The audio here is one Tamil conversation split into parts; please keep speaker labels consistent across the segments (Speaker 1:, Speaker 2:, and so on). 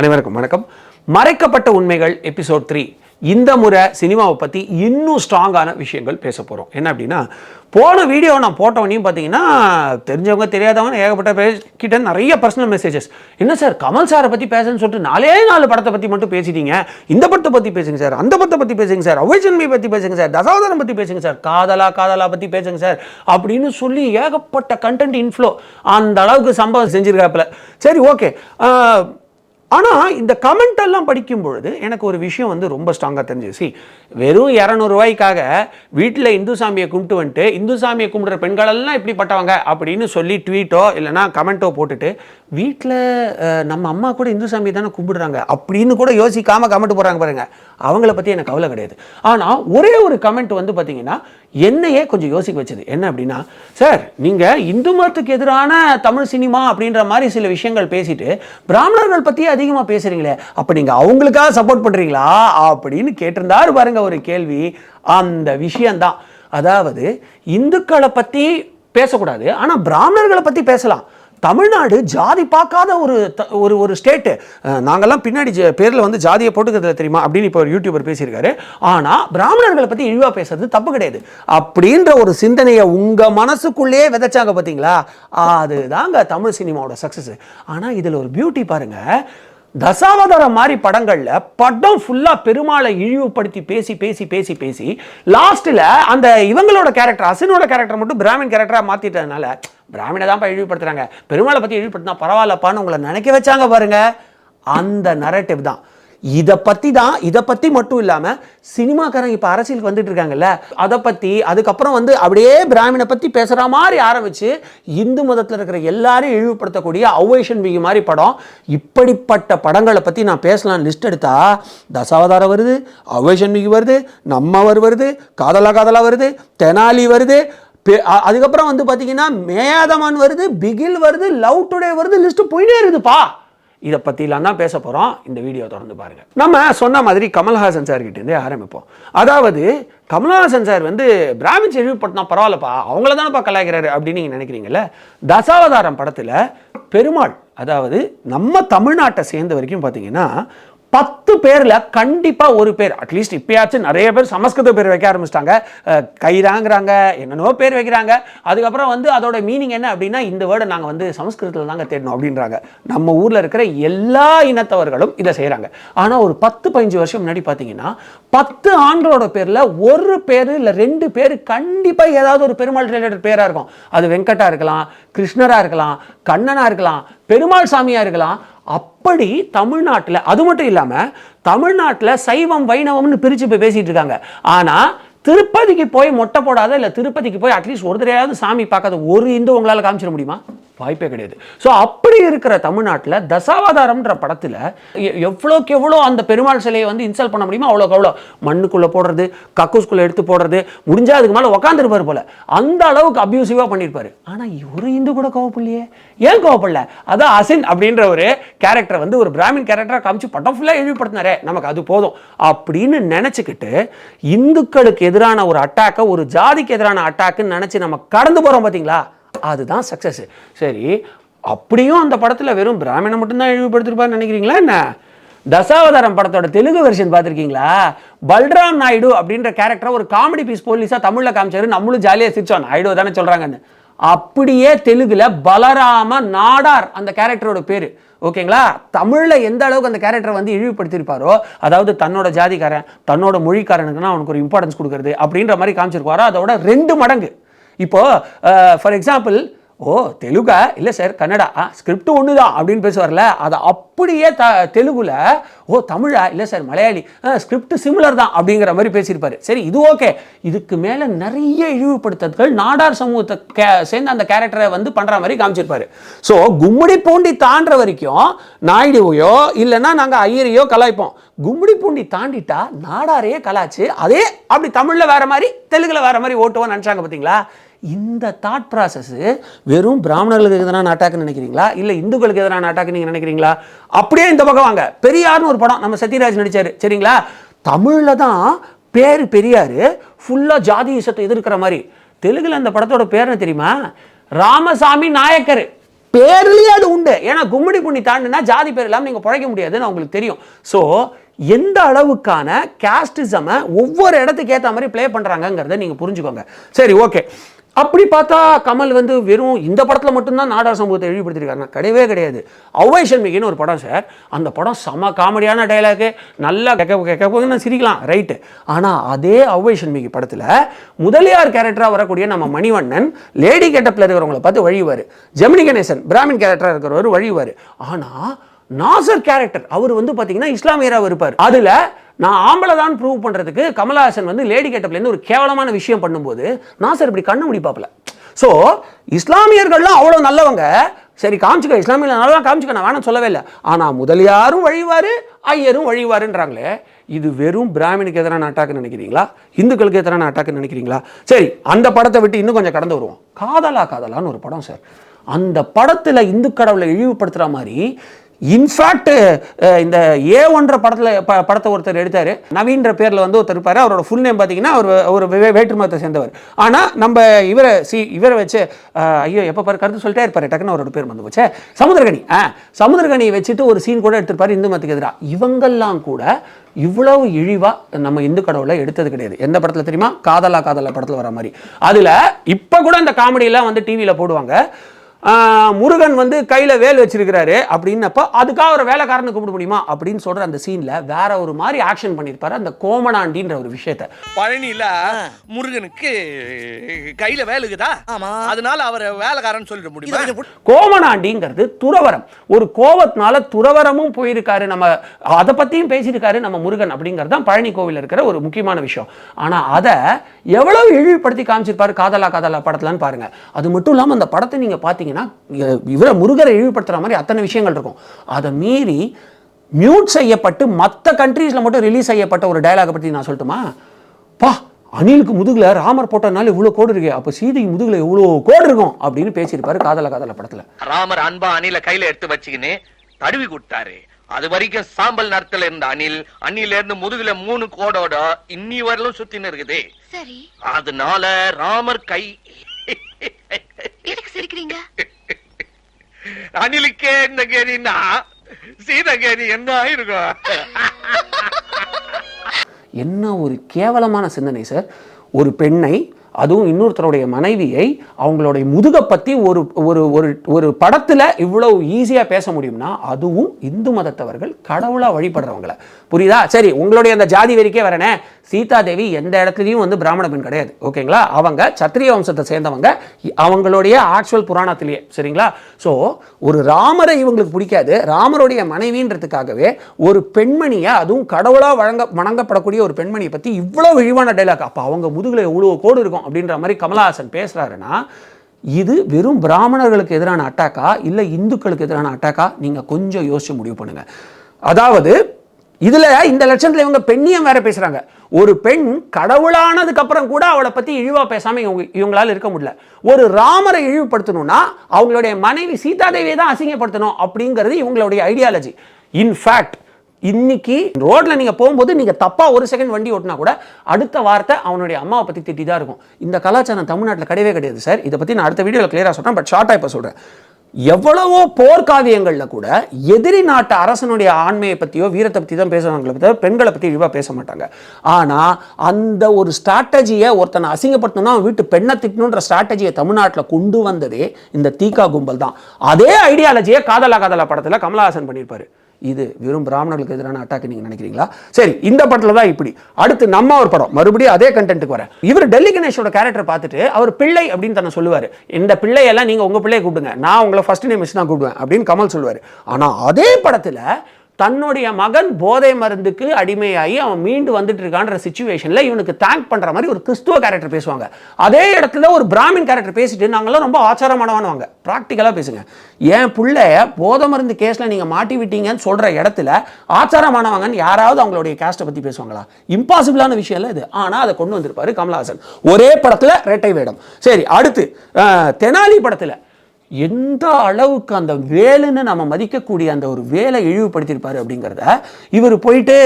Speaker 1: அனைவருக்கும் வணக்கம். மறைக்கப்பட்ட உண்மைகள் எபிசோட் த்ரீ இந்த முறை சினிமாவை பற்றி இன்னும் ஸ்ட்ராங்கான விஷயங்கள் பேச போகிறோம் என்ன அப்படின்னா போன வீடியோ நான் போட்டவனையும் பார்த்தீங்கன்னா தெரிஞ்சவங்க தெரியாதவங்க ஏகப்பட்ட பேர் கிட்ட நிறைய பர்சனல் மெசேஜஸ் என்ன சார் கமல் சாரை பற்றி பேசுன்னு சொல்லிட்டு நாலே நாலு படத்தை பற்றி மட்டும் பேசிட்டீங்க? இந்த படத்தை பற்றி பேசுங்க சார் அந்த படத்தை பற்றி பேசுங்க சார் அவைஜன்மை பற்றி பேசுங்க சார் தசாவதாரம் பற்றி பேசுங்க சார் காதலா காதலா பற்றி பேசுங்க சார் அப்படின்னு சொல்லி ஏகப்பட்ட கண்டென்ட் இன்ஃப்ளோ அந்த அளவுக்கு சம்பவம் செஞ்சிருக்காப்புல. சரி ஓகே ஆனால் இந்த கமெண்ட் எல்லாம் படிக்கும் பொழுது எனக்கு ஒரு விஷயம் வந்து ரொம்ப ஸ்ட்ராங்காக தெரிஞ்சிச்சு வெறும் இரநூறுவாய்க்காக வீட்டில் இந்து சாமியை கும்பிட்டு வந்துட்டு இந்து சாமியை கும்பிடுற பெண்களெல்லாம் இப்படிப்பட்டவங்க அப்படின்னு சொல்லி ட்வீட்டோ இல்லைனா கமெண்ட்டோ போட்டுட்டு வீட்டில் நம்ம அம்மா கூட இந்து சாமி தானே கும்பிடுறாங்க அப்படின்னு கூட யோசிக்காமல் கமெண்ட் போடுறாங்க பாருங்கள் அவங்கள பற்றி எனக்கு கவலை கிடையாது. ஆனால் ஒரே ஒரு கமெண்ட் வந்து பார்த்தீங்கன்னா என்னையே கொஞ்சம் யோசிக்க வச்சது. என்ன அப்படின்னா சார் நீங்கள் இந்து மதத்துக்கு எதிரான தமிழ் சினிமா அப்படின்ற மாதிரி சில விஷயங்கள் பேசிட்டு பிராமணர்கள் பற்றி அதிகமாக பேசுகிறீங்களே அப்போ நீங்கள் அவங்களுக்காக சப்போர்ட் பண்ணுறீங்களா அப்படின்னு கேட்டிருந்தாரு பாருங்க ஒரு கேள்வி. அந்த விஷயந்தான் அதாவது இந்துக்களை பற்றி பேசக்கூடாது ஆனால் பிராமணர்களை பற்றி பேசலாம். தமிழ்நாடு ஜாதி பார்க்காத ஒரு த- ஒரு ஒரு ஸ்டேட்டு நாங்கள்லாம் பின்னாடி ஜ- வந்து ஜாதியை போட்டுக்கிறதுல தெரியுமா? அப்படின்னு இப்போ ஒரு யூடியூபர் பேசியிருக்காரு. ஆனால் பிராமணர்களை பற்றி இழிவாக பேசுறது தப்பு கிடையாது. அப்படின்ற ஒரு சிந்தனையை உங்கள் மனசுக்குள்ளேயே விதைச்சாங்க பார்த்தீங்களா அதுதாங்க தமிழ் சினிமாவோட சக்ஸஸ் ஆனால் இதில் ஒரு பியூட்டி பாருங்கள் தசாவதாரம் மாதிரி படங்கள்ல படம் ஃபுல்லா பெருமாளை இழிவுபடுத்தி பேசி பேசி பேசி பேசி லாஸ்ட்ல அந்த இவங்களோட கேரக்டர் அசினோட கேரக்டர் மட்டும் பிராமின் கேரக்டரா மாத்திட்டதுனால பிராமினை தான் இழிவுபடுத்துறாங்க. பெருமாளை பத்தி இழிவுபடுத்தினா பரவாயில்லப்பான்னு உங்களை நினைக்க வச்சாங்க பாருங்க. அந்த நரேட்டிவ் தான். இதை பற்றி தான் இதை பற்றி மட்டும் இல்லாமல் சினிமாக்காரங்க இப்போ அரசியலுக்கு வந்துட்டு இருக்காங்கல்ல அதை பற்றி அதுக்கப்புறம் வந்து அப்படியே பிராமணை பற்றி பேசுகிற மாதிரி ஆரம்பித்து இந்து மதத்தில் இருக்கிற எல்லாரையும் இழிவுபடுத்தக்கூடிய ஔவைஷன் பிகி மாதிரி படம் இப்படிப்பட்ட படங்களை பற்றி நான் பேசலாம் லிஸ்ட் எடுத்தால் தசாவதாரம் வருது ஔவைஷன் பிகி வருது நம்மவர் வருது காதலா காதலா வருது தெனாலி வருது பெ- அதுக்கப்புறம் வந்து பார்த்தீங்கன்னா மேயாதமான் வருது பிகில் வருது லவ் டுடே வருது லிஸ்ட்டு போயிட்டே இருக்குதுப்பா. இதை பற்றிலாம் தான் பேச போகிறோம் இந்த வீடியோ தொடர்ந்து பாருங்கள் நம்ம சொன்ன மாதிரி கமல்ஹாசன் சார்கிட்டேருந்தே ஆரம்பிப்போம். அதாவது கமல்ஹாசன் சார் வந்து பிராமின்ஸ் இழிவுபடுத்தினா பரவாயில்லப்பா அவங்கள தானப்பா கலாய்க்கிறாரு அப்படின்னு நீங்கள் நினைக்கிறீங்கல்ல? தசாவதாரம் படத்தில் பெருமாள் அதாவது நம்ம தமிழ்நாட்டை சேர்ந்த வரைக்கும் பார்த்தீங்கன்னா பத்து பேரில் கண்டிப்பாக ஒரு பேர் அட்லீஸ்ட் இப்பயாச்சும் நிறைய பேர் சமஸ்கிருத பேர் வைக்க ஆரம்பிச்சிட்டாங்க. கைராங்கிறாங்க என்னென்னவோ பேர் வைக்கிறாங்க. அதுக்கப்புறம் வந்து அதோட மீனிங் என்ன அப்படின்னா இந்த வேர்டை நாங்கள் வந்து சமஸ்கிருதத்தில் தாங்க தேடணும் அப்படின்றாங்க. நம்ம ஊரில் இருக்கிற எல்லா இனத்தவர்களும் இதை செய்கிறாங்க ஆனால் ஒரு பத்து பதினஞ்சு வருஷம் முன்னாடி பார்த்தீங்கன்னா பத்து ஆண்களோட பேரில் ஒரு பேர் இல்லை ரெண்டு பேர் கண்டிப்பாக ஏதாவது ஒரு பெருமாள் ரிலேட்டட் பேராக இருக்கும். அது வெங்கட்டாக இருக்கலாம் கிருஷ்ணராக இருக்கலாம் கண்ணனாக இருக்கலாம் பெருமாள் சாமியா இருக்கலாம் அப்படி தமிழ்நாட்டில் அது மட்டும் இல்லாமல் தமிழ்நாட்டில் சைவம் வைணவம்னு பிரித்து இப்போ பேசிகிட்டு இருக்காங்க. ஆனால் திருப்பதிக்கு போய் மொட்டை போடாத இல்லை திருப்பதிக்கு போய் அட்லீஸ்ட் ஒரு தடையாவது சாமி பார்க்காத ஒரு இந்து உங்களால் காமிச்சிட முடியுமா? வாய்ப்பே கிடையாது. ஸோ அப்படி இருக்கிற தமிழ்நாட்டில் தசாவதாரம்ன்ற படத்தில் எவ்வளோக்கு எவ்வளோ அந்த பெருமாள் சிலையை வந்து இன்சல்ட் பண்ண முடியுமோ அவ்வளோக்கு அவ்வளோ. மண்ணுக்குள்ளே போடுறது கக்கூஸ்குள்ளே எடுத்து போடுறது முடிஞ்சால் அதுக்கு மேலே உக்காந்துருப்பார் போல. அந்த அளவுக்கு அப்யூசிவாக பண்ணியிருப்பாரு ஆனால் ஒரு இந்து கூட கோவப்படலையே. ஏன் கோவப்படல? அதான் அசின் அப்படின்ற ஒரு கேரக்டர் வந்து ஒரு பிராமின் கேரக்டராக காமிச்சு படம் ஃபுல்லாக இழிவுபடுத்தினாரே. நமக்கு அது போதும். அப்படின்னு நினச்சிக்கிட்டு இந்துக்களுக்கு எதிரான ஒரு அட்டாக்கை ஒரு ஜாதிக்கு எதிரான அட்டாக்குன்னு நினச்சி நம்ம கடந்து போகிறோம் பார்த்தீங்களா அதுதான் சக்ஸஸ் சரி அப்படியும் அந்த படத்தில் வெறும் பிராமணை மட்டும்தான் இழிவுபடுத்திருப்பாருன்னு நினைக்கிறீங்களா என்ன? தசாவதாரம் படத்தோட தெலுங்கு வெர்ஷன் பார்த்துருக்கீங்களா? பல்ராம் நாயுடு அப்படின்ற கேரக்டரை ஒரு காமெடி பீஸ் போலீஸாக தமிழில் காமிச்சாரு. நம்மளும் ஜாலியாக சிரிச்சோம். நாயுடு தானே சொல்கிறாங்கன்னு அப்படியே தெலுங்கில் பலராம நாடார் அந்த கேரக்டரோட பேர். ஓகேங்களா? தமிழில் எந்த அளவுக்கு அந்த கேரக்டரை வந்து இழிவுபடுத்தியிருப்பாரோ அதாவது தன்னோட ஜாதிக்காரன் தன்னோட மொழிக்காரனுக்குன்னா அவனுக்கு ஒரு இம்பார்ட்டன்ஸ் கொடுக்குறது அப்படின்ற மாதிரி காமிச்சிருப்பாரோ அதோட ரெண்டு மடங்கு. இப்போ ஃபார் எக்ஸாம்பிள் ஓ தெலுங்கா இல்லை சார் கன்னடா ஆ ஸ்கிரிப்ட் ஒன்று தான் அப்படின்னு பேசுவார்ல அதை அப்படியே த தெலுங்குல ஓ தமிழா இல்லை சார் மலையாளி ஸ்கிரிப்ட் சிமிலர் தான் அப்படிங்கிற மாதிரி பேசியிருப்பாரு. சரி இது ஓகே. இதுக்கு மேலே நிறைய இழிவுபடுத்தல்கள் நாடார் சமூகத்தை கே சேர்ந்து அந்த கேரக்டரை வந்து பண்ணுற மாதிரி காமிச்சிருப்பாரு. ஸோ கும்முடி பூண்டி தாண்டுற வரைக்கும் நாயுடுவையோ இல்லைன்னா நாங்கள் ஐயரையோ கலாய்ப்போம். கும்முடி பூண்டி தாண்டிட்டா நாடாரையே கலாச்சு அதே அப்படி தமிழில் வேற மாதிரி தெலுங்கில் வேற மாதிரி ஓட்டுவோம் நினச்சாங்க பார்த்தீங்களா இந்த தாட் ப்ராசஸ் வெறும் பிராமணர்களுக்கு எதிரான அட்டாக்னு நினைக்கிறீங்களா? இல்லை இந்துக்களுக்கு எதிரான அட்டாக் நீங்கள் நினைக்கிறீங்களா? அப்படியே இந்த பக்கம் வாங்க. பெரியார்னு ஒரு படம் நம்ம சத்யராஜ் நடித்தார் சரிங்களா? தமிழில் தான் பேர் பெரியார் ஃபுல்லாக ஜாதி இசத்தை எதிர்க்கிற மாதிரி. தெலுங்கில் அந்த படத்தோட பேர் என்ன தெரியுமா? ராமசாமி நாயக்கர். பேர்லேயே அது உண்டு. ஏன்னா கும்மிடி புண்ணி தாண்டினா ஜாதி பேர் இல்லாமல் நீங்கள் பிழைக்க முடியாதுன்னு உங்களுக்கு தெரியும். ஸோ எந்த அளவுக்கான கேஸ்டிசமை ஒவ்வொரு இடத்துக்கு ஏற்ற மாதிரி ப்ளே பண்ணுறாங்கங்கிறத நீங்கள் புரிஞ்சுக்கோங்க. சரி ஓகே அப்படி பார்த்தா கமல் வந்து வெறும் இந்த படத்தில் மட்டும்தான் நாடார் சமூகத்தை இழிவுபடுத்திருக்காங்க கிடையவே கிடையாது. அவ்வை சண்மிகின்னு ஒரு படம் சார். அந்த படம் செம காமெடியான டைலாகு நல்லா கேட்க கேட்க சிரிக்கலாம் ரைட்டு ஆனால் அதே அவ்வை சண்மிகி படத்தில் முதலியார் கேரக்டராக வரக்கூடிய நம்ம மணிவண்ணன் லேடி கெட்டப்பில் இருக்கிறவங்கள பார்த்து வழிவார் ஜெமினி கணேசன் பிராமின் கேரக்டராக இருக்கிறவர் வழிவார் ஆனால் நாசர் கேரக்டர் அவர் வந்து பார்த்தீங்கன்னா இஸ்லாமியராக இருப்பார். அதில் நான் ஆம்பளை தான் ப்ரூவ் பண்ணுறதுக்கு கமலஹாசன் வந்து லேடி கேட்டப்லேருந்து ஒரு கேவலமான விஷயம் பண்ணும்போது நாசர் இப்படி கண்ணு முடிப்பாப்புல. ஸோ இஸ்லாமியர்கள்லாம் அவ்வளோ நல்லவங்க. சரி காமிச்சுக்க இஸ்லாமியில் நல்லா காமிச்சுக்க நான் வேணாம் சொல்லவே இல்லை. ஆனால் முதலியாரும் வழிவார் ஐயரும் வழிவாருன்றாங்களே. இது வெறும் பிராமினுக்கு எதிரான அட்டாக்குன்னு நினைக்கிறீங்களா? இந்துக்களுக்கு எதிரான அட்டாக்குன்னு நினைக்கிறீங்களா? சரி அந்த படத்தை விட்டு இன்னும் கொஞ்சம் கடந்து வருவோம். காதலா காதலான்னு ஒரு படம் சார். அந்த படத்தில் இந்து கடவுளை இழிவுபடுத்துகிற மாதிரி இன்ஃபேக்ட் இந்த ஏ ஒன்ற படத்தில் ப படத்தை ஒருத்தர் எடுத்தார். நவீன்ற பேரில் வந்து ஒருத்தர் இருப்பார். அவரோட ஃபுல் நேம் பார்த்தீங்கன்னா அவர் ஒரு வேற்றுமதத்தை சேர்ந்தவர். ஆனால் நம்ம இவரை சி இவரை வச்சு ஐயோ எப்போ பாரு கருத்து சொல்லிட்டே இருப்பார். டக்குன்னு அவரோட பேர் வந்து போச்சே. சமுதிரகனி ஆ சமுதிரகனியை வச்சுட்டு ஒரு சீன் கூட எடுத்திருப்பார் இந்து மதத்துக்கு எதிராக இவங்கெல்லாம் கூட இவ்வளவு இழிவாக நம்ம இந்து கடவுளை எடுத்தது கிடையாது. எந்த படத்தில் தெரியுமா? காதலா காதலா படத்தில் வர மாதிரி. அதில் இப்போ கூட இந்த காமெடியெல்லாம் வந்து டிவியில் போடுவாங்க. முருகன் வந்து கையில வேல் வச்சிருக்கிறாரு. அப்படின்னப்ப அதுக்காக ஒரு வேலைக்காரனை கூப்பிட முடியுமா? அப்படின்னு சொல்ற அந்த சீன்ல வேற ஒரு மாதிரி ஆக்ஷன் பண்ணியிருப்பாரு அந்த கோமனாண்டின்ற ஒரு விஷயத்த.
Speaker 2: பழனியில முருகனுக்கு கையில வேலுக்குதா
Speaker 3: ஆமா.
Speaker 2: அதனால அவரை வேலைக்காரன் சொல்லிட முடியுமா?
Speaker 1: கோமனாண்டிங்கிறது துறவரம். ஒரு கோவத்தினால துறவரமும் போயிருக்காரு நம்ம அதை பத்தியும் பேசியிருக்காரு நம்ம முருகன் அப்படிங்கிறது தான் பழனி கோவில் இருக்கிற ஒரு முக்கியமான விஷயம். ஆனா அதை எவ்வளவு இழிவுபடுத்தி காமிச்சிருப்பாரு காதலா காதலா படத்துலன்னு பாருங்க. அது மட்டும் இல்லாம அந்த படத்தை நீங்க பாத்தீங்கன்னா இ- இவரை முருகரை இழிவுபடுத்துற மாதிரி அத்தனை விஷயங்கள் இருக்கும். அதை மீறி மியூட் செய்யப்பட்டு மற்ற கண்ட்ரீஸ்ல மட்டும் ரிலீஸ் செய்யப்பட்ட ஒரு டயலாக பத்தி நான் சொல்லட்டுமா? பா அணிலுக்கு முதுகுல ராமர் போட்டனால இவ்வளவு கோடு இருக்கு அப்ப சீதைக்கு முதுகுல இவ்வளவு கோடு இருக்கும் அப்படின்னு பேசியிருப்பாரு காதல காதல படத்துல.
Speaker 2: ராமர் அன்பா அணில கையில எடுத்து வச்சுக்கின்னு தடவி கொடுத்தாரு அது வரைக்கும் சாம்பல் நேரத்துல இருந்த அணில் அணில இருந்து முதுகுல மூணு கோடோட இன்னி வரலும் சுத்தின்னு இருக்குது.
Speaker 4: சரி.
Speaker 2: அதனால ராமர் கை
Speaker 4: எதுக்கு சிரிக்கிறீங்க?
Speaker 2: அணிலுக்கே இந்த கேரின்னா சீதை கேரி என்ன ஆயிருக்கும்
Speaker 1: என்ன ஒரு கேவலமான சிந்தனை சார்? ஒரு பெண்ணை அதுவும் இன்னொருத்தருடைய மனைவியை அவங்களுடைய முதுகை பற்றி ஒரு ஒரு ஒரு ஒரு படத்தில் இவ்வளோ ஈஸியாக பேச முடியும்னா அதுவும் இந்து மதத்தவர்கள் கடவுளாக வழிபடுறவங்கள. புரியுதா? சரி உங்களுடைய அந்த ஜாதி வெறிக்கே வரனே. சீதா தேவி எந்த இடத்துலையும் வந்து பிராமண பெண் கிடையாது. ஓகேங்களா? அவங்க சத்திரிய வம்சத்தை சேர்ந்தவங்க. அவங்களுடைய ஆக்சுவல் புராணத்திலேயே. சரிங்களா? ஸோ ஒரு ராமரை இவங்களுக்கு பிடிக்காது. ராமருடைய மனைவின்றதுக்காகவே ஒரு பெண்மணியை அதுவும் கடவுளாக வழங்க வணங்கப்படக்கூடிய ஒரு பெண்மணியை பற்றி இவ்வளோ இழிவான டைலாக் அப்போ அவங்க முதுகில் எவ்வளோ கோடு இருக்கும்? அப்படின்ற மாதிரி கமலஹாசன் பேசுகிறாருன்னா இது வெறும் பிராமணர்களுக்கு எதிரான அட்டாக்கா? இல்லை இந்துக்களுக்கு எதிரான அட்டாக்கா? நீங்கள் கொஞ்சம் யோசிச்சு முடிவு பண்ணுங்க. அதாவது இதுல இந்த லட்சணத்துல இவங்க பெண்ணியம் வேற பேசுறாங்க. ஒரு பெண் கடவுளானதுக்கு அப்புறம் கூட அவளை பத்தி இழிவா பேசாம இவங்க இவங்களால இருக்க முடியல. ஒரு ராமரை இழிவுபடுத்தணும்னா அவங்களுடைய மனைவி சீதாதேவியை தான் அசிங்கப்படுத்தணும் அப்படிங்கிறது இவங்களுடைய ஐடியாலஜி இன்ஃபேக்ட் இன்னைக்கு ரோட்ல நீங்க போகும்போது நீங்க தப்பா ஒரு செகண்ட் வண்டி ஓட்டினா கூட அடுத்த வார்த்தை அவனுடைய அம்மாவை பத்தி திட்டி தான் இருக்கும். இந்த கலாச்சாரம் தமிழ்நாட்டில் கிடையவே கிடையாது சார் இதை பத்தி நான் அடுத்த வீடியோவில் கிளியரா சொல்றேன் பட் ஷார்ட்டா இப்போ சொல்றேன். எவ்வளவோ போர்க்காவியங்களில் கூட எதிரி நாட்டு அரசனுடைய ஆண்மையை பற்றியோ வீரத்தை பற்றி தான் பேசுவாங்களே பற்றி பெண்களை பற்றி இழிவாக பேச மாட்டாங்க. ஆனால் அந்த ஒரு ஸ்ட்ராட்டஜியை ஒருத்தனை அசிங்கப்படுத்தணும்னா அவன் வீட்டு பெண்ணை திட்டணுன்ற ஸ்ட்ராட்டஜியை தமிழ்நாட்டில் கொண்டு வந்ததே இந்த தீகா கும்பல் தான். அதே ஐடியாலஜியை காதலா காதலா படத்தில் கமலஹாசன் பண்ணியிருப்பாரு. இது வெறும் பிராமணர்களுக்கு எதிரான அட்டாக் நீங்க நினைக்கிறீங்களா? சரி இந்த படத்துல தான் இப்படி. அடுத்து நம்ம ஒரு படம். மறுபடியும் அதே கண்டென்ட்டுக்கு வரேன். இவர் டெல்லி கணேஷோட கேரக்டர் பார்த்துட்டு அவர் பிள்ளை அப்படின்னு தன்னை சொல்லுவார். இந்த பிள்ளையெல்லாம் நீங்க உங்க பிள்ளையை கூப்பிடுங்க. நான் உங்களை ஃபர்ஸ்ட் நேம் மிஸ் தான் கூப்பிடுவேன் அப்படின்னு கமல் சொல்லுவார். ஆனா அதே படத்துல தன்னுடைய மகன் போதை மருந்துக்கு அடிமையாகி அவன் மீண்டு வந்துட்டு இருக்கான்ற சுச்சுவேஷனில் இவனுக்கு தேங்க் பண்ணுற மாதிரி ஒரு கிறிஸ்துவ கேரக்டர் பேசுவாங்க. அதே இடத்துல ஒரு பிராமின் கேரக்டர் பேசிட்டு நாங்கெல்லாம் ரொம்ப ஆச்சாரமானவானுவாங்க ப்ராக்டிக்கலாக பேசுங்க. என் பிள்ளைய போதை மருந்து கேஸில் நீங்கள் மாட்டி விட்டீங்கன்னு சொல்கிற இடத்துல ஆச்சாரமானவங்கன்னு யாராவது அவங்களுடைய கேஸ்ட்டை பற்றி பேசுவாங்களா? இம்பாசிபிளான விஷயம் இல்லை இது. ஆனால் அதை கொண்டு வந்திருப்பாரு கமல்ஹாசன். ஒரே படத்தில் ரெட்டை வேடம். சரி அடுத்து தெனாலி படத்தில் எந்த அளவுக்கு அந்த வேலுன்னு நம்ம மதிக்கக்கூடிய அந்த ஒரு வேலை இழிவுபடுத்தியிருப்பாரு அப்படிங்கிறத இவர் போயிட்டு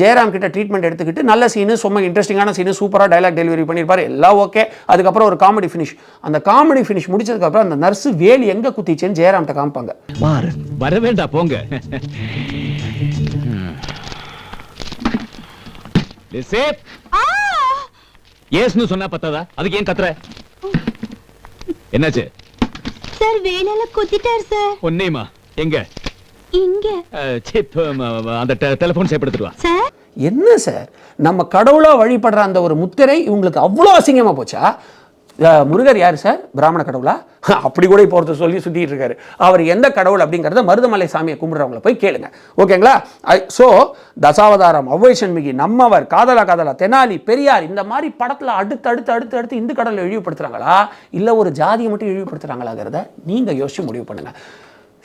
Speaker 1: ஜெயராம் கிட்ட ட்ரீட்மெண்ட் எடுத்துக்கிட்டு நல்ல சீனு சும்மா இன்ட்ரெஸ்டிங்கான சீனு சூப்பராக டைலாக் டெலிவரி பண்ணியிருப்பாரு. எல்லாம் ஓகே அதுக்கப்புறம் ஒரு காமெடி ஃபினிஷ் அந்த காமெடி ஃபினிஷ் முடிச்சதுக்கப்புறம் அந்த நர்ஸு வேலி எங்கே குத்திச்சேன்னு ஜெயராம்கிட்ட காமிப்பாங்க.
Speaker 3: வர வேண்டாம் போங்க. ஏஸ்னு சொன்னா பத்தாதா? அதுக்கு ஏன் கத்துற? என்னாச்சு?
Speaker 4: சார் வேலையில குத்திட்டார் சார்.
Speaker 3: ஒன்னேமா எங்க?
Speaker 4: இங்க.
Speaker 3: அந்த டெலிபோன் சேப் எடுத்துட்டு வா.
Speaker 4: சார்?
Speaker 1: என்ன சார்? நம்ம கடவுளா வழிபடுற அந்த ஒரு முத்திரை இவங்களுக்கு அவ்வளோ அசிங்கமா போச்சா? முருகர் யார் சார்? பிராமண கடவுளா? அப்படி கூட இப்போ ஒருத்தர் சொல்லி சுற்றிட்டு இருக்காரு. அவர் எந்த கடவுள் அப்படிங்கிறத மருதமலை சாமியை கும்பிட்றவங்கள போய் கேளுங்க. ஓகேங்களா? ஸோ தசாவதாரம் ஒவ்வை சண்முகி நம்மவர் காதலா காதலா தெனாலி பெரியார் இந்த மாதிரி படத்தில் அடுத்து அடுத்து அடுத்து அடுத்து இந்து கடவுளை இழிவுபடுத்துகிறாங்களா இல்லை ஒரு ஜாதியை மட்டும் இழிவுபடுத்துகிறாங்களாங்கிறத நீங்கள் யோசிச்சு முடிவு பண்ணுங்கள்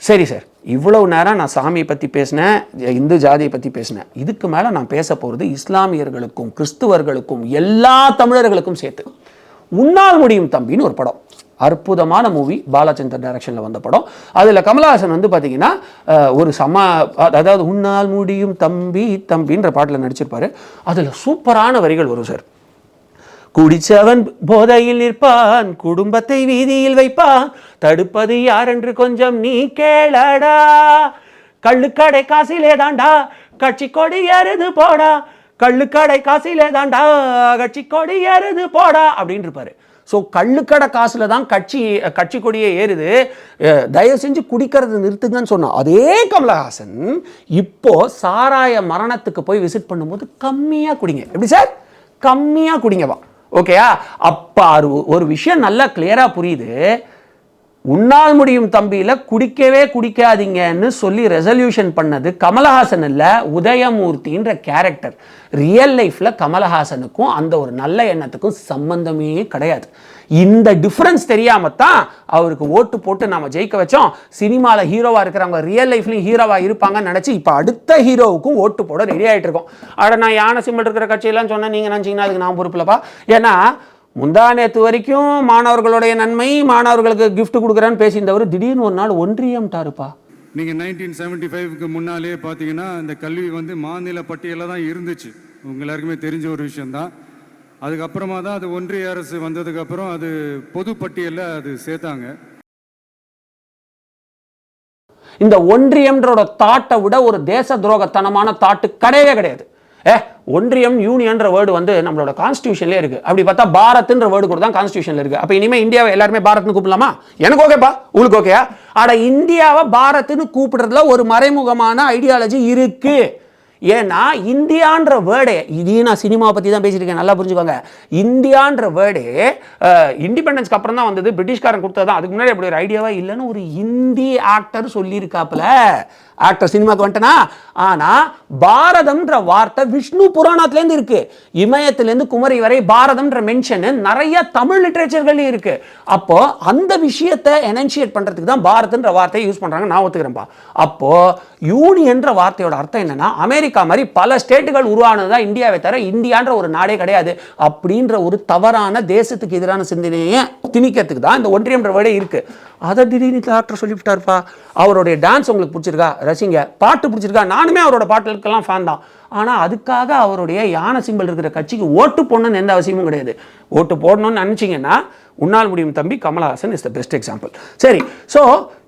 Speaker 1: சரி சார் இவ்வளவு நேரம் நான் சாமியை பற்றி பேசினேன் இந்து ஜாதியை பற்றி பேசினேன். இதுக்கு மேலே நான் பேச போகிறது இஸ்லாமியர்களுக்கும் கிறிஸ்துவர்களுக்கும் எல்லா தமிழர்களுக்கும் சேர்த்து. உன்னால் முடியும் தம்பின்னு ஒரு படம். அற்புதமான மூவி பாலச்சந்தர் டைரக்ஷனில் வந்த படம். அதில் கமலஹாசன் வந்து பார்த்தீங்கன்னா ஒரு சம அதாவது உன்னால் முடியும் தம்பி தம்பின்ற பாட்டில் நடிச்சிருப்பாரு. அதில் சூப்பரான வரிகள் வரும் சார். குடிச்சவன் போதையில் நிற்பான் குடும்பத்தை வீதியில் வைப்பான் தடுப்பது யாரென்று கொஞ்சம் நீ கேளடா. கள்ளுக்கடை காசிலே தாண்டா கட்சி கொடி எருது போடா. கள்ளுக்கடை காசிலே தாண்டா கட்சி கொடி ஏறுது போடா அப்படின்னு இருப்பாரு ஸோ கள்ளுக்கடை காசுல தான் கட்சி கட்சி கொடியே ஏறுது. தயவு செஞ்சு குடிக்கிறது நிறுத்துங்கன்னு சொன்னோம் அதே கமலஹாசன் இப்போ சாராய மரணத்துக்கு போய் விசிட் பண்ணும்போது கம்மியாக குடிங்க. எப்படி சார் கம்மியாக குடிங்கவா ஓகேயா அப்போ ஒரு விஷயம் நல்லா கிளியராக புரியுது. உன்னால் முடியும் தம்பியில குடிக்கவே குடிக்காதீங்கன்னு சொல்லி ரெசல்யூஷன் பண்ணது கமலஹாசன் இல்லை உதயமூர்த்தின்ற கேரக்டர் ரியல் லைஃப்பில் கமலஹாசனுக்கும் அந்த ஒரு நல்ல எண்ணத்துக்கும் சம்பந்தமே கிடையாது. இந்த டிஃப்ரென்ஸ் தெரியாம தான் அவருக்கு ஓட்டு போட்டு நாம் ஜெயிக்க வச்சோம். சினிமாவில் ஹீரோவாக இருக்கிறவங்க ரியல் லைஃப்லையும் ஹீரோவாக இருப்பாங்கன்னு நினச்சி இப்போ அடுத்த ஹீரோவுக்கும் ஓட்டு போட ரெடி ஆகிட்டு இருக்கோம். அட நான் யானை சிம்பிள் இருக்கிற கட்சியெல்லாம் சொன்னேன் நீங்கள் நினச்சிங்கன்னா அதுக்கு நான் பொறுப்பில்லப்பா ஏன்னா முந்தா நேத்து வரைக்கும் மாணவர்களுடைய நன்மை மாணவர்களுக்கு gift கொடுக்குறேன்னு பேசியிருந்தவர் திடீர்னு ஒரு நாள் ஒன்றியம்ட்டாருப்பா
Speaker 5: நீங்கள் நைன்டீன் செவன்டி ஃபைவ்க்கு முன்னாலே பார்த்தீங்கன்னா இந்த கல்வி வந்து மாநில பட்டியலில் தான் இருந்துச்சு. உங்க எல்லாருக்குமே தெரிஞ்ச ஒரு விஷயம்தான். அதுக்கப்புறமா தான் அது ஒன்றிய அரசு வந்ததுக்கப்புறம் அது பொது பட்டியலில் அது சேர்த்தாங்க.
Speaker 1: இந்த ஒன்றியம்ன்றோட தாட்டை விட ஒரு தேச துரோகத்தனமான தாட்டு கிடையவே கிடையாது. ஏ ஒன்றியம் யூனியன்ற வேர்டு வந்து நம்மளோட கான்ஸ்டியூஷன்லேயே இருக்கு. அப்படி பார்த்தா பாரத்ன்ற வேர்டு கூட தான் கான்ஸ்டியூஷனில் இருக்கு. அப்போ இனிமே இந்தியாவை எல்லாருமே பாரத்னு கூப்பிடலாமா? எனக்கு ஓகேப்பா உங்களுக்கு ஓகேயா ஆனால் இந்தியாவை பாரத்னு கூப்பிடுறதுல ஒரு மறைமுகமான ஐடியாலஜி இருக்கு. ஏன்னா இந்தியான்ற வேர்டே இதையும் நான் சினிமாவை பற்றி தான் பேசியிருக்கேன் நல்லா புரிஞ்சுக்கோங்க. இந்தியான்ற வேர்டே இண்டிபெண்டன்ஸ்க்கு அப்புறம் தான் வந்தது. பிரிட்டிஷ்காரன் கொடுத்தது தான் அதுக்கு முன்னாடி அப்படி ஒரு ஐடியாவே இல்லைன்னு ஒரு இந்தி ஆக்டர் சொல்லியிருக்காப்புல. ஆக்டர் சினிமாவுக்கு வந்துட்டேனா? ஆனால் பாரதம்ன்ற வார்த்தை விஷ்ணு புராணத்துலேருந்து இருக்கு. இமயத்துலேருந்து குமரி வரை பாரதம்ன்ற மென்ஷனு நிறைய தமிழ் லிட்ரேச்சர்கள்லையும் இருக்கு. அப்போ அந்த விஷயத்தை எனன்ஷியேட் பண்ணுறதுக்கு தான் பாரதன்ற வார்த்தையை யூஸ் பண்ணுறாங்க நான் ஒத்துக்கிறேன்ப்பா அப்போ யூனியன்ற வார்த்தையோட அர்த்தம் என்னன்னா அமெரிக்கா மாதிரி பல ஸ்டேட்டுகள் உருவானது தான் இந்தியாவை தவிர இந்தியான்ற ஒரு நாடே கிடையாது. அப்படின்ற ஒரு தவறான தேசத்துக்கு எதிரான சிந்தனையை திணிக்கிறதுக்கு தான் இந்த ஒன்றியம்ன்ற வேர்டே இருக்கு. அதை திடீர்னு டாக்டர் சொல்லிவிட்டாருப்பா? அவருடைய டான்ஸ் உங்களுக்கு பிடிச்சிருக்கா? ரசிங்க. பாட்டு பிடிச்சிருக்கா? நானுமே அவரோட பாட்டுகளுக்கெல்லாம் ஃபேன் தான். ஆனால் அதுக்காக அவருடைய யானை சிம்பிள் இருக்கிற கட்சிக்கு ஓட்டு போடணும்னு எந்த அவசியமும் கிடையாது. ஓட்டு போடணும்னு நினச்சிங்கன்னா உன்னால் முடியும் தம்பி Kamalahaasan is the best example சரி ஸோ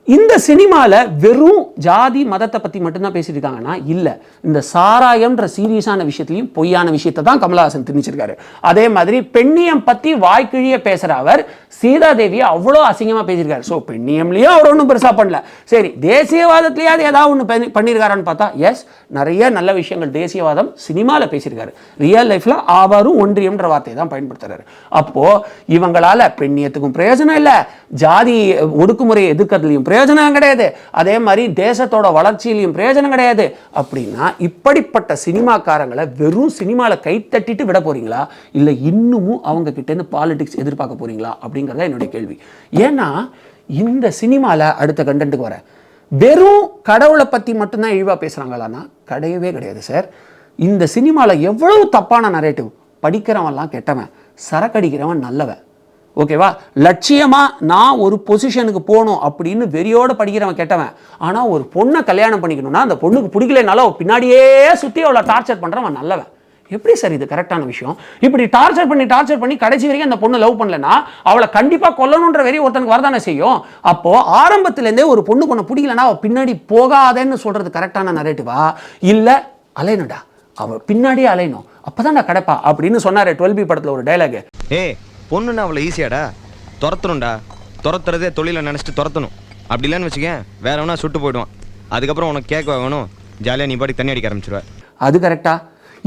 Speaker 1: இந்த சினிமாவில் வெறும் ஜாதி மதத்தை பற்றி மட்டும்தான் பேசியிருக்காங்கன்னா இருக்காங்கன்னா இல்லை. இந்த சாராயம்ன்ற சீரியஸான விஷயத்துலையும் பொய்யான விஷயத்தை தான் கமலஹாசன் திணிச்சிருக்காரு. அதே மாதிரி பெண்ணியம் பற்றி வாய்க்கிழிய பேசுகிற அவர் சீதாதேவியை அவ்வளோ அசிங்கமாக பேசியிருக்காரு. ஸோ பெண்ணியம்லேயும் அவர் ஒன்றும் பெருசாக பண்ணல. சரி தேசியவாதத்துலேயாவது ஏதாவது ஒன்று பண்ணி பண்ணியிருக்காரான்னு பார்த்தா எஸ் நிறைய நல்ல விஷயங்கள் தேசியவாதம் சினிமாவில் பேசியிருக்காரு. ரியல் லைஃப்பில் ஆவாரும் ஒன்றியம்ன்ற வார்த்தையை தான் பயன்படுத்துறாரு. அப்போது இவங்களால பெண்ணியத்துக்கும் பிரயோஜனம் இல்லை. ஜாதி ஒடுக்குமுறையை எதிர்க்கிறதுலையும் பிரயோஜனம் கிடையாது. அதே மாதிரி தேசத்தோட வளர்ச்சியிலையும் பிரயோஜனம் கிடையாது. அப்படின்னா இப்படிப்பட்ட சினிமாக்காரங்களை வெறும் சினிமாவில் கைத்தட்டிட்டு விட போகிறீங்களா இல்லை இன்னமும் அவங்க கிட்டேருந்து பாலிடிக்ஸ் எதிர்பார்க்க போகிறீங்களா அப்படிங்கிறத என்னுடைய கேள்வி. ஏன்னா இந்த சினிமாவில் அடுத்த கண்டென்ட்டுக்கு வரேன் வெறும் கடவுளை பற்றி மட்டும்தான் இழிவாக பேசுகிறாங்களான்னா கிடையவே கிடையாது சார் இந்த சினிமாவில் எவ்வளவு தப்பான நரேட்டிவ் படிக்கிறவன்லாம் கெட்டவன். சரக்கடிக்கிறவன் நல்லவன். ஓகேவா? லட்சியமாக நான் ஒரு பொசிஷனுக்கு போகணும் அப்படின்னு வெறியோடு படிக்கிறவன் கெட்டவன். ஆனால் ஒரு பொண்ணை கல்யாணம் பண்ணிக்கணும்னா அந்த பொண்ணுக்கு பிடிக்கலனால பின்னாடியே சுற்றி அவளை டார்ச்சர் பண்ணுறவன் நல்லவன். எப்படி சார் இது கரெக்டான விஷயம்? இப்படி டார்ச்சர் பண்ணி டார்ச்சர் பண்ணி கடைசி வரைக்கும் அந்த பொண்ணு லவ் பண்ணலனா அவளை கண்டிப்பாக கொல்லணுன்ற வரையும் ஒருத்தனுக்கு வரதானே செய்யும்? அப்போது ஆரம்பத்துலேருந்தே ஒரு பொண்ணு பொண்ணை பிடிக்கலனா அவள் பின்னாடி போகாதேன்னு சொல்கிறது கரெக்டான நரேட்டிவா இல்லை அலையணுடா அவள் பின்னாடியே அலையணும். அப்பதான் நான் கிடைப்பா அப்படின்னு சொன்னார் டுவெல் பி படத்தில் ஒரு டைலாக்
Speaker 6: ஏ பொண்ணுன்னா அவ்வளோ ஈஸியாடா துரத்தணும்டா. துரத்துறதே தொழிலை நினச்சிட்டு துரத்தணும். அப்படி இல்லைன்னு வச்சுக்கேன் வேற எவனா சுட்டு போயிடுவான். அதுக்கப்புறம் உனக்கு கேட்க வாங்கணும். ஜாலியாக நீ பாட்டி தண்ணி அடிக்க ஆரம்பிச்சிருவ.
Speaker 1: அது கரெக்டா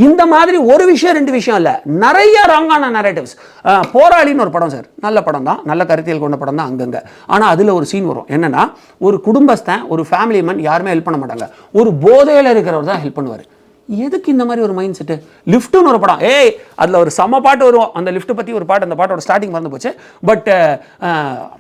Speaker 1: இந்த மாதிரி ஒரு விஷயம் ரெண்டு விஷயம் இல்லை. நிறைய ராங்கான நரேட்டிவ்ஸ் போராளின்னு ஒரு படம் சார் நல்ல படம் தான். நல்ல கருத்தியல் கொண்ட படம் தான் அங்கங்கே. ஆனால் அதில் ஒரு சீன் வரும். என்னென்னா ஒரு குடும்பஸ்தன் ஒரு ஃபேமிலி மேன் யாருமே ஹெல்ப் பண்ண மாட்டாங்க. ஒரு போதையில் இருக்கிறவர் தான் ஹெல்ப் பண்ணுவார். எதுக்கு இந்த மாதிரி ஒரு மைண்ட் செட்டு லிஃப்ட்னு ஒரு படம். ஏய் அதில் ஒரு செம்ம பாட்டு வரும். அந்த லிஃப்ட் பற்றி ஒரு பாட்டு அந்த பாட்டோட ஸ்டார்டிங் மறந்து போச்சு. பட்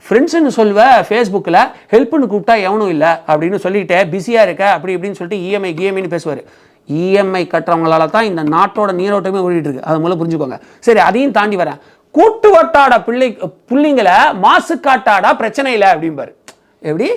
Speaker 1: ஃப்ரெண்ட்ஸுன்னு சொல்லுவ ஃபேஸ்புக்கில் ஹெல்ப்னு கூப்பிட்டா எவனும் இல்லை அப்படின்னு சொல்லிட்டு பிஸியாக இருக்க? அப்படி இப்படின்னு சொல்லிட்டு இஎம்ஐ கிஎம்ஐன்னு பேசுவார். இஎம்ஐ கட்டுறவங்களால தான் இந்த நாட்டோட நீரோட்டமே ஓடிட்டு இருக்கு. அதை புரிஞ்சுக்கோங்க. சரி அதையும் தாண்டி வரேன். கூட்டு வட்டாட பிள்ளை பிள்ளைங்களை மாசு காட்டாடா பிரச்சனை இல்லை அப்படிம்பாரு. எப்படி?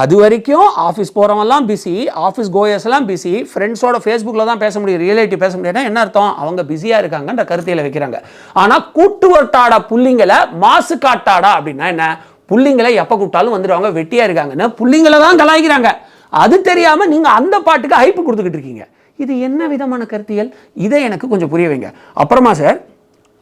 Speaker 1: அது வரைக்கும் ஆஃபீஸ் போகிறவங்கலாம் பிஸி ஆஃபீஸ் கோயர்ஸ்லாம் பிஸி ஃப்ரெண்ட்ஸோட ஃபேஸ்புக்கில் தான் பேச முடியும் ரியாலிட்டி பேச முடியாதுன்னா என்ன அர்த்தம்? அவங்க பிஸியாக இருக்காங்கன்ற கருத்தியில் வைக்கிறாங்க. ஆனால் கூட்டு வட்டாட புள்ளிங்களை மாசு காட்டாடா அப்படின்னா என்ன? புள்ளிங்களை எப்போ கூப்பிட்டாலும் வந்துடுவாங்க வெட்டியாக இருக்காங்கன்னு புள்ளிங்களை தான் கலாய்க்கிறாங்க. அது தெரியாமல் நீங்கள் அந்த பாட்டுக்கு ஹைப்பு கொடுத்துக்கிட்டு இருக்கீங்க. இது என்ன விதமான கருத்தியல்? இதை எனக்கு கொஞ்சம் புரிய வைங்க. அப்புறமா சார்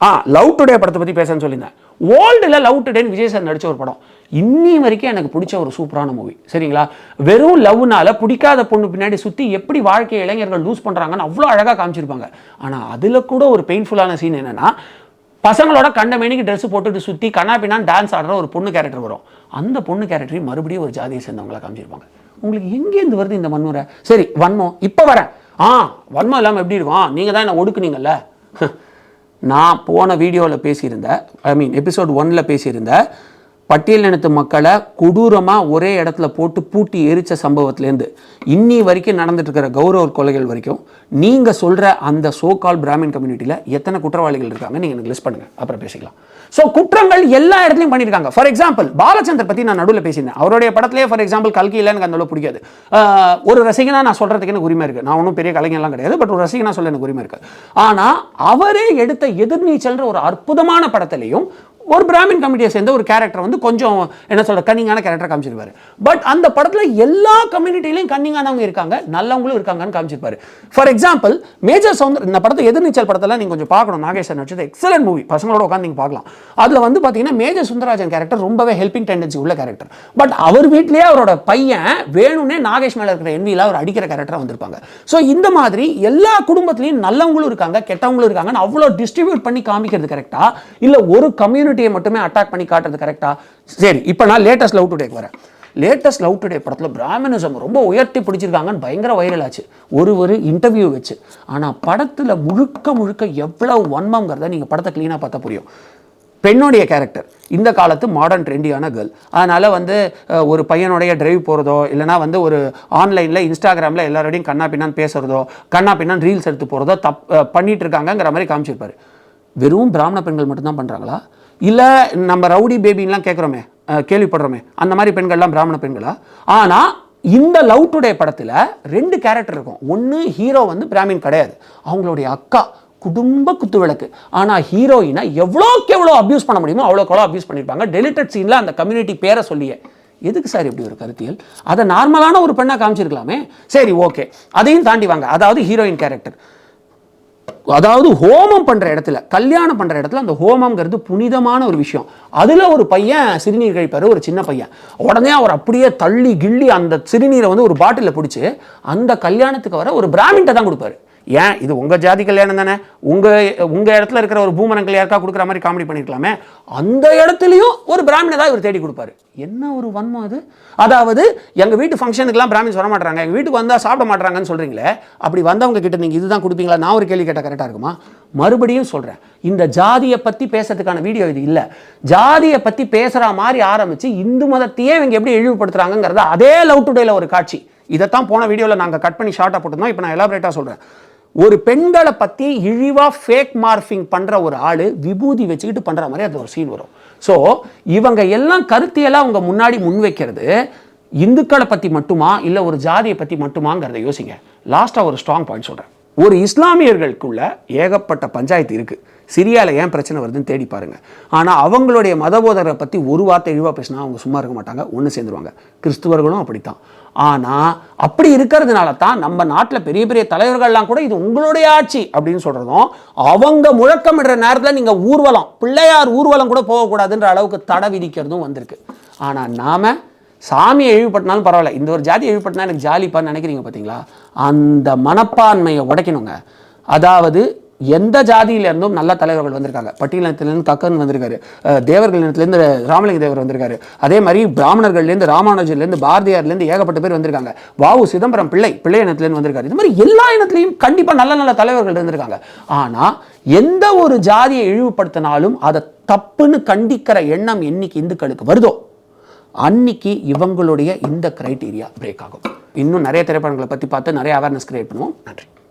Speaker 1: ஆ லவ் டுடே படத்தை பற்றி பேசன்னு சொல்லியிருந்தேன். ஓல்டில் லவ் டுடேன்னு விஜய் சார் நடித்த ஒரு படம். இன்னி வரைக்கும் எனக்கு பிடிச்ச ஒரு சூப்பரான மூவி சரிங்களா? வெறும் லவ்னால பிடிக்காத பொண்ணு பின்னாடி சுற்றி எப்படி வாழ்க்கை இளைஞர்கள் லூஸ் பண்ணுறாங்கன்னு அவ்வளோ அழகாக காமிச்சிருப்பாங்க. ஆனால் அதில் கூட ஒரு பெயின்ஃபுல்லான சீன் என்னென்னா பசங்களோட கண்ட மேனிக்கு ட்ரெஸ் போட்டுட்டு சுற்றி கண்ணா பின்னான்னு டான்ஸ் ஆடுற ஒரு பொண்ணு கேரக்டர் வரும். அந்த பொண்ணு கேரக்டரையும் மறுபடியும் ஒரு ஜாதியை சேர்ந்தவங்களா காமிச்சிருப்பாங்க. உங்களுக்கு எங்கேருந்து வருது இந்த மண்ணுரை சரி வன்மம். இப்போ வரேன். ஆ வன்மம் இல்லாமல் எப்படி இருக்கும்? நீங்கள் தான் என்ன ஒடுக்குனீங்கல்ல. நான் போன வீடியோவில் பேசியிருந்தேன் ஐ மீன் எபிசோட் ஒன்ல பேசியிருந்தேன் பட்டியலினத்து மக்களை கொடூரமாக ஒரே இடத்துல போட்டு பூட்டி எரிச்ச சம்பவத்திலேருந்து இன்னி வரைக்கும் நடந்துட்டு இருக்கிற கௌரவ கொலைகள் வரைக்கும் நீங்கள் சொல்கிற அந்த சோகால் பிராமின் கம்யூனிட்டியில் எத்தனை குற்றவாளிகள் இருக்காங்க நீங்கள் எனக்கு லிஸ்ட் பண்ணுங்கள் அப்புறம் பேசிக்கலாம். ஸோ குற்றங்கள் எல்லா இடத்துலையும் பண்ணியிருக்காங்க. ஃபார் எக்ஸாம்பிள் பாலச்சந்தர் பற்றி நான் நடுவில் பேசியிருந்தேன். அவருடைய படத்திலே ஃபார் எக்ஸாம்பிள் கல்கி இல்லை எனக்கு பிடிக்காது. ஒரு ரசிகனா நான் சொல்கிறதுக்கு எனக்கு உரிமை இருக்குது நான் ஒன்றும் பெரிய கலைஞர்லாம் கிடையாது பட் ஒரு ரசிகனா சொல்ல எனக்கு உரிமை இருக்குது ஆனால் அவரே எடுத்த எதிர்நீச்சல்ன்ற ஒரு அற்புதமான படத்திலையும் ஒரு பிராமின் கமிட்டியை சேர்ந்த ஒரு கேரக்டர் வந்து கொஞ்சம் என்ன சொல்கிற கன்னிங்கான கேரக்டர் காமிச்சிருப்பாரு. பட் அந்த படத்தில் எல்லா கம்யூனிட்டிலையும் கன்னிங்கானவங்க இருக்காங்க நல்லவங்களும் இருக்காங்கன்னு காமிச்சிருப்பாரு. ஃபார் எக்ஸாம்பிள் மேஜர் சவுந்தர் இந்த படத்தை எதிர்நீச்சல் படத்துல நீங்கள் கொஞ்சம் பார்க்கணும் நாகேஷ் நடிச்சது. எக்ஸலன்ட் மூவி பசங்களோட உட்காந்து நீங்கள் பார்க்கலாம். அதில் வந்து பார்த்தீங்கன்னா மேஜர் சுந்தரராஜன் கேரக்டர் ரொம்பவே ஹெல்பிங் டெண்டன்சி உள்ள கேரக்டர் பட் அவர் வீட்லேயே அவரோட பையன் வேணும்னே நாகேஷ் மேலே இருக்கிற என்வியில் அவர் அடிக்கிற கேரக்டராக வந்திருப்பாங்க. ஸோ இந்த மாதிரி எல்லா குடும்பத்திலையும் நல்லவங்களும் இருக்காங்க கெட்டவங்களும் இருக்காங்கன்னு அவ்வளோ டிஸ்ட்ரிபியூட் பண்ணி காமிக்கிறது கரெக்டாக இல்லை ஒரு கம்யூனிட்டி கம்யூனிட்டியை மட்டுமே அட்டாக் பண்ணி காட்டுறது கரெக்டா சரி இப்போ நான் லேட்டஸ்ட் லவ் டுடேக்கு வரேன். லேட்டஸ்ட் லவ் டுடே படத்தில் பிராமணிசம் ரொம்ப உயர்த்தி பிடிச்சிருக்காங்கன்னு பயங்கர வைரல் ஆச்சு. ஒரு ஒரு இன்டர்வியூ வச்சு. ஆனால் படத்தில் முழுக்க முழுக்க எவ்வளவு வன்மங்கிறத நீங்கள் படத்தை க்ளீனாக பார்த்தா புரியும். பெண்ணுடைய கேரக்டர் இந்த காலத்து மாடர்ன் ட்ரெண்டியான கேர்ள் அதனால் வந்து ஒரு பையனுடைய டிரைவ் போகிறதோ இல்லைனா வந்து ஒரு ஆன்லைனில் இன்ஸ்டாகிராமில் எல்லாரோடையும் கண்ணா பின்னான்னு பேசுகிறதோ கண்ணா பின்னான்னு ரீல்ஸ் எடுத்து போகிறதோ தப் பண்ணிகிட்டு பண்ணிட்டு இருக்காங்கங்கிற மாதிரி காமிச்சிருப்பாரு. வெறும் பிராமண பெண்கள் மட்டும்தான் பண்ணுறாங்களா இல்லை நம்ம ரவுடி பேபின்லாம் கேட்குறோமே கேள்விப்படுறோமே அந்த மாதிரி பெண்கள்லாம் பிராமண பெண்களா? ஆனால் இந்த லவ் டுடே படத்தில் ரெண்டு கேரக்டர் இருக்கும். ஒன்று ஹீரோ வந்து பிராமின் கிடையாது. அவங்களுடைய அக்கா குடும்ப குத்து விளக்கு ஆனால் ஹீரோயினை எவ்வளோக்கு எவ்வளோ அப்யூஸ் பண்ண முடியுமோ அவ்வளோக்கு எவ்வளோ அப்யூஸ் பண்ணியிருப்பாங்க. டெலிட்டட் சீனில் அந்த கம்யூனிட்டி பேரை சொல்லியே. எதுக்கு சார் இப்படி ஒரு கருத்தியல்? அதை நார்மலான ஒரு பெண்ணாக காமிச்சிருக்கலாமே. சரி ஓகே. அதையும் தாண்டி வாங்க. அதாவது ஹீரோயின் கேரக்டர். அதாவது ஹோமம் பண்ற இடத்துல கல்யாணம் பண்ற இடத்துல அந்த ஹோமம்ங்கிறது புனிதமான ஒரு விஷயம். அதுல ஒரு பையன் சிறுநீர் கழிப்பாரு ஒரு சின்ன பையன். உடனே அவர் அப்படியே தள்ளி கிள்ளி அந்த சிறுநீரை வந்து ஒரு பாட்டிலில் பிடிச்சி அந்த கல்யாணத்துக்கு வர ஒரு பிராமின்ட்ட தான் கொடுப்பாரு. ஏன்? இது உங்க ஜாதி கல்யாணம் தானே? உங்க உங்கள் இடத்துல இருக்கிற ஒரு பூமரங்கள் யாருக்கா கொடுக்குற மாதிரி காமெடி பண்ணிருக்கலாமே? அந்த இடத்துலயும் ஒரு பிராமணை தான் இவர் தேடி கொடுப்பாரு. என்ன ஒரு வன்மம் அது? அதாவது எங்க வீட்டு ஃபங்க்ஷனுக்குலாம் பிராமின்ஸ் வர மாட்டாங்க எங்கள் வீட்டுக்கு வந்தா சாப்பிட மாட்டாங்கன்னு சொல்றீங்களே? அப்படி வந்தவங்க கிட்ட நீங்க இதுதான் கொடுப்பீங்களா? நான் ஒரு கேள்வி கேட்டால் கரெக்டாக இருக்குமா? மறுபடியும் சொல்றேன். இந்த ஜாதியை பத்தி பேசுறதுக்கான வீடியோ இது இல்ல. ஜாதியை பத்தி பேசுற மாதிரி ஆரம்பிச்சு இந்து மதத்தையே இவங்க எப்படி இழிவுபடுத்துகிறாங்கிறத அதே லவ் டுடேல ஒரு காட்சி. இதைத்தான் போன வீடியோவில் நாங்கள் கட் பண்ணி ஷார்ட்டாக போட்டிருந்தோம். இப்போ நான் எலாபரேட்டாக சொல்கிறேன் ஒரு பெண்களை பற்றி இழிவாக ஃபேக் மார்ஃபிங் பண்ணுற ஒரு ஆள் விபூதி வச்சுக்கிட்டு பண்ணுற மாதிரி அது ஒரு சீன் வரும். ஸோ இவங்க எல்லாம் கருத்தியெல்லாம் அவங்க முன்னாடி முன்வைக்கிறது இந்துக்களை பற்றி மட்டுமா இல்லை ஒரு ஜாதியை பற்றி மட்டுமாங்கிறத யோசிங்க. லாஸ்ட்டாக ஒரு ஸ்ட்ராங் பாயிண்ட் சொல்கிறேன் ஒரு இஸ்லாமியர்களுக்குள்ள ஏகப்பட்ட பஞ்சாயத்து இருக்கு. சிரியாவில் ஏன் பிரச்சனை வருதுன்னு தேடி பாருங்க. ஆனால் அவங்களுடைய மதபோதரை பற்றி ஒரு வார்த்தை இழிவாக பேசினா அவங்க சும்மா இருக்க மாட்டாங்க ஒன்று சேர்ந்துருவாங்க. கிறிஸ்துவர்களும் அப்படித்தான். ஆனால் அப்படி இருக்கிறதுனால தான் நம்ம நாட்டில் பெரிய பெரிய தலைவர்கள்லாம் கூட இது உங்களுடைய ஆட்சி அப்படின்னு சொல்கிறதும் அவங்க முழக்கமிடுற நேரத்தில் நீங்கள் ஊர்வலம் பிள்ளையார் ஊர்வலம் கூட போகக்கூடாதுன்ற அளவுக்கு தடை விதிக்கிறதும் வந்திருக்கு. ஆனால் நாம் சாமியை இழிவுபட்டினாலும் பரவாயில்ல. இந்த ஒரு ஜாதி இழிவுபட்டினா எனக்கு ஜாலிப்பான்னு நினைக்கிறீங்க பார்த்தீங்களா அந்த மனப்பான்மையை உடைக்கணுங்க. அதாவது எந்த ஜாதியில இருந்தும் நல்ல தலைவர்கள் வந்திருக்காங்க. பட்டியலினத்திலேருந்து கக்கன் வந்திருக்காரு. தேவர்கள் இனத்துலேருந்து ராமலிங்க தேவர் வந்திருக்காரு. அதே மாதிரி பிராமணர்கள்லேருந்து ராமானுஜர்லேருந்து பாரதியார்லேருந்து ஏகப்பட்ட பேர் வந்திருக்காங்க. வாவு சிதம்பரம் பிள்ளை பிள்ளை இனத்துலேருந்து வந்திருக்காரு. இந்த மாதிரி எல்லா இனத்திலையும் கண்டிப்பாக நல்ல நல்ல தலைவர்கள் இருந்திருக்காங்க. ஆனால் எந்த ஒரு ஜாதியை இழிவுபடுத்தினாலும் அதை தப்புன்னு கண்டிக்கிற எண்ணம் என்னைக்கு இந்துக்களுக்கு வருதோ? அன்னைக்கு இவங்களுடைய இந்த கிரைட்டீரியா பிரேக் ஆகும். இன்னும் நிறைய திரைப்படங்களை பற்றி பார்த்து நிறைய அவேர்னஸ் கிரியேட் பண்ணுவோம். நன்றி.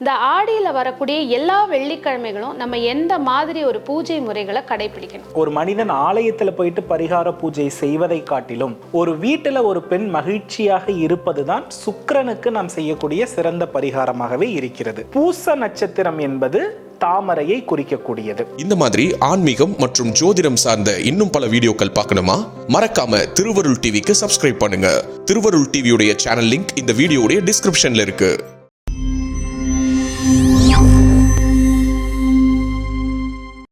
Speaker 7: இந்த ஆடியில் வரக்கூடிய எல்லா வெள்ளிக்கிழமைகளும் நம்ம எந்த மாதிரி ஒரு பூஜை முறைகளை கடைபிடிக்கணும்
Speaker 8: ஒரு மனிதன் ஆலயத்துல போயிட்டு பரிகார பூஜை செய்வதை காட்டிலும் ஒரு வீட்டுல ஒரு பெண் மகிழ்ச்சியாக இருப்பதுதான் சுக்கிரனுக்கு நாம் செய்யக்கூடிய சிறந்த பரிகாரமாகவே இருக்கிறது. பூச நட்சத்திரம் என்பது தாமரையை குறிக்கக்கூடியது.
Speaker 9: இந்த மாதிரி ஆன்மீகம் மற்றும் ஜோதிடம் சார்ந்த இன்னும் பல வீடியோக்கள் பார்க்கணுமா? மறக்காம திருவருள் டிவிக்கு சப்ஸ்கிரைப் பண்ணுங்க. திருவருள் டிவியுடைய சேனல் லிங்க் இந்த வீடியோடைய டிஸ்கிரிப்ஷன்ல இருக்கு.